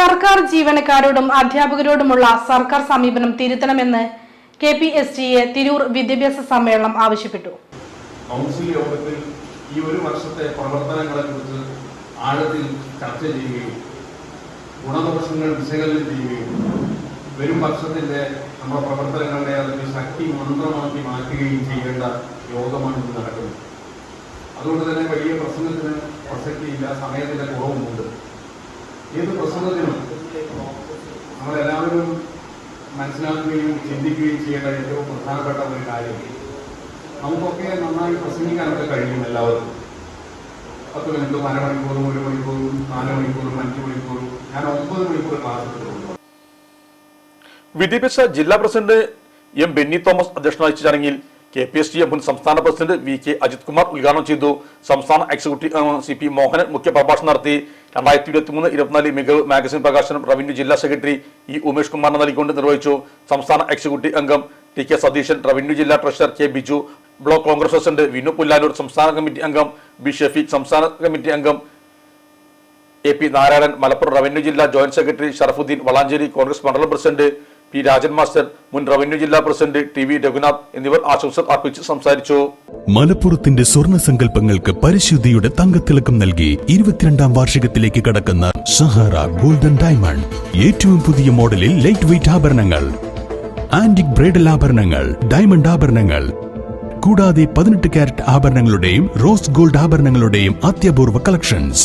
സർക്കാർ ജീവനക്കാരോടും അധ്യാപകരോടുമുള്ള സർക്കാർ സമീപനം തിരുത്തണമെന്ന് K P S T A Tirur വിദ്യാഭ്യാസ സമ്മേളനം ആവശ്യപ്പെട്ടു. കൗൺസിൽ യോഗത്തിൽ ഈ ഒരു വർഷത്തെ പ്രവർത്തനങ്ങളെ കുറിച്ച് ആഴത്തിൽ ചർച്ച ചെയ്യുകയും ഗുണദോഷങ്ങൾ വിശകലനം ചെയ്യുകയും വരും വർഷത്തിന്റെ നമ്മുടെ പ്രവർത്തനങ്ങളുടെ അതിന്റെ ശക്തി മന്ത്രമാക്കി മാറ്റുകയും ചെയ്യേണ്ട യോഗമാണ് ഇന്ന് നടക്കുന്നത്. അതുകൊണ്ട് തന്നെ വലിയ പ്രസംഗത്തിന് പ്രസക്തിയില്ല സമയത്തിന്റെ കുറവുമുണ്ട്. ഏത് പ്രസംഗത്തിനും നമ്മളെല്ലാവരും മനസ്സിലാക്കുകയും ചിന്തിക്കുകയും ചെയ്യേണ്ട ഏറ്റവും പ്രധാനപ്പെട്ട ഒരു കാര്യം നമുക്കൊക്കെ നന്നായി പ്രസംഗിക്കാനൊക്കെ കഴിയും എല്ലാവർക്കും പത്ത് മിനിറ്റും അരമണിക്കൂറും ഒരു മണിക്കൂറും നാല് മണിക്കൂറും അഞ്ച് മണിക്കൂറും ഞാൻ ഒമ്പത് മണിക്കൂർ ക്ലാസ് വിദ്യാഭ്യാസ ജില്ലാ പ്രസിഡന്റ് എം ബെന്നി തോമസ് അധ്യക്ഷനായ ചടങ്ങിൽ കെ പി എസ് ടി മുൻ സംസ്ഥാന president V K Ajith Kumar ഉദ്ഘാടനം ചെയ്തു. സംസ്ഥാന എക്സിക്യൂട്ടീവ് സി പി മോഹനൻ മുഖ്യപ്രഭാഷണം നടത്തി. രണ്ടായിരത്തി ഇരുപത്തി മൂന്ന് ഇരുപത്തിനാല് മികവ് മാഗസിൻ പ്രകാശനം റവന്യൂ ജില്ലാ സെക്രട്ടറി ഇ ഉമേഷ് കുമാറിന് നൽകിക്കൊണ്ട് നിർവഹിച്ചു. സംസ്ഥാന എക്സിക്യൂട്ടീവ് അംഗം ടി കെ സതീശൻ റവന്യൂ ജില്ലാ treasurer K Biju block Congress president Vinu Pullanur സംസ്ഥാന കമ്മിറ്റി അംഗം ബി ഷെഫീഖ് സംസ്ഥാന കമ്മിറ്റി അംഗം A P Narayanan Malappuram revenue ജില്ലാ ജോയിന്റ് സെക്രട്ടറി ഷറഫുദ്ദീൻ വളാഞ്ചേരി കോൺഗ്രസ് മണ്ഡലം പ്രസിഡന്റ് പി രാജൻ മാസ്റ്റർ മുൻ റവന്യൂ ജില്ലാ പ്രസിഡന്റ് ടി വി രഘുനാഥ് എന്നിവർ ആശംസകൾ അർപ്പിച്ച് സംസാരിച്ചു. മലപ്പുറത്തിന്റെ സ്വർണ സങ്കല്പങ്ങൾക്ക് പരിശുദ്ധിയുടെ തങ്കത്തിളക്കം നൽകി ഇരുപത്തിരണ്ടാം വാർഷികത്തിലേക്ക് കടക്കുന്ന സഹാറ ഗോൾഡൻ ഡയമണ്ട് ഏറ്റവും പുതിയ മോഡലിൽ ലൈറ്റ് വെയിറ്റ് ആഭരണങ്ങൾ ആന്റിക് ബ്രൈഡൽ ആഭരണങ്ങൾ ഡയമണ്ട് ആഭരണങ്ങൾ കൂടാതെ പതിനെട്ട് കാരറ്റ് ആഭരണങ്ങളുടെയും റോസ് ഗോൾഡ് ആഭരണങ്ങളുടെയും അത്യപൂർവ കളക്ഷൻസ്